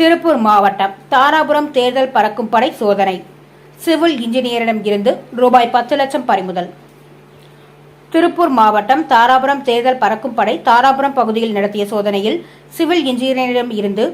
திருப்பூர் மாவட்டம் தாராபுரம் தேர்தல் பறக்கும் படை சோதனை. சிவில் இன்ஜினியரிடம் இருந்து ரூபாய் பத்து லட்சம் பறிமுதல். திருப்பூர் மாவட்டம் தாராபுரம் தேர்தல் பறக்கும் படை தாராபுரம் பகுதியில் நடத்திய சோதனையில் சிவில் இன்ஜினியரிடம் இருந்து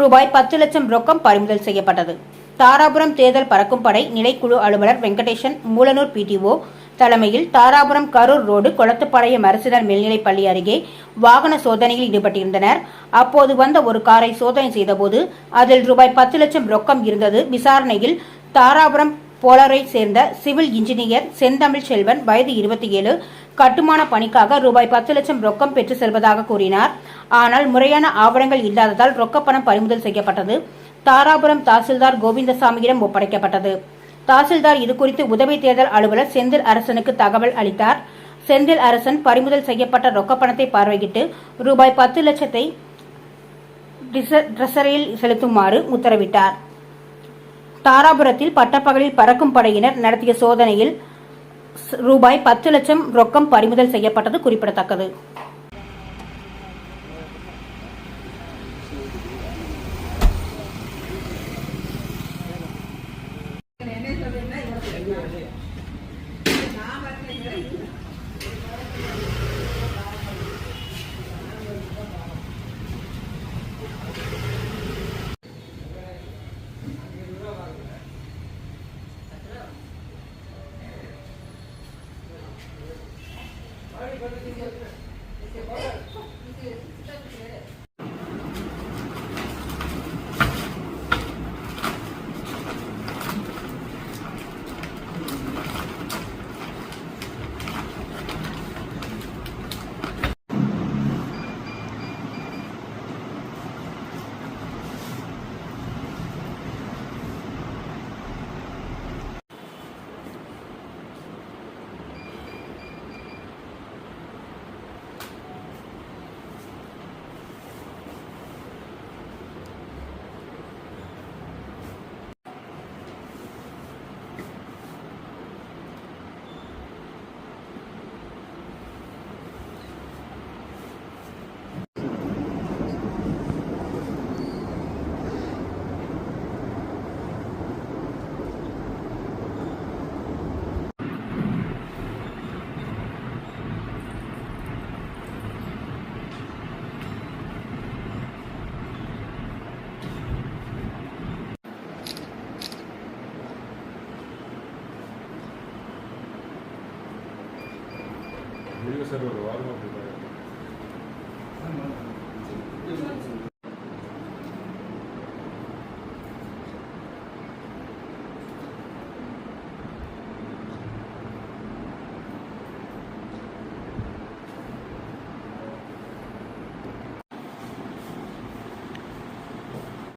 ரூபாய் பத்து லட்சம் ரொக்கம் பறிமுதல் செய்யப்பட்டது. தாராபுரம் தேர்தல் பறக்கும் படை நிலைக்குழு அலுவலர் வெங்கடேசன் மூலனூர் பிடிஓ தலைமையில் தாராபுரம் கரூர் ரோடு கொளத்துப்பாளையம் அரசினர் மேல்நிலைப் பள்ளி அருகே வாகன சோதனையில் ஈடுபட்டிருந்தனர். அப்போது வந்த ஒரு காரை சோதனை செய்தபோது அதில் ரூபாய் பத்து லட்சம் ரொக்கம் இருந்தது. விசாரணையில் தாராபுரம் போலரை சேர்ந்த சிவில் இன்ஜினியர் செந்தமிழ் செல்வன் வயது இருபத்தி ஏழு கட்டுமான பணிக்காக ரூபாய் பத்து லட்சம் ரொக்கம் பெற்று செல்வதாக கூறினார். ஆனால் முறையான ஆவணங்கள் இல்லாததால் ரொக்கப்பணம் பறிமுதல் செய்யப்பட்டது. தாராபுரம் தாசில்தார் கோவிந்தசாமியிடம் ஒப்படைக்கப்பட்டது. தாசில்தார் இதுகுறித்து உதவி தேர்தல் அலுவலர் செந்தில் அரசனுக்கு தகவல் அளித்தார். செந்தில் அரசன் பறிமுதல் செய்யப்பட்ட ரொக்கப்பணத்தை பார்வையிட்டு ரூபாய் பத்து லட்சத்தை டிச- செலுத்துமாறு உத்தரவிட்டார். தாராபுரத்தில் பட்டப்பகலில் பறக்கும் படையினர் நடத்திய சோதனையில் ரூபாய் பத்து லட்சம் ரொக்கம் பறிமுதல் செய்யப்பட்டது குறிப்பிடத்தக்கது. orgullo ser urbano,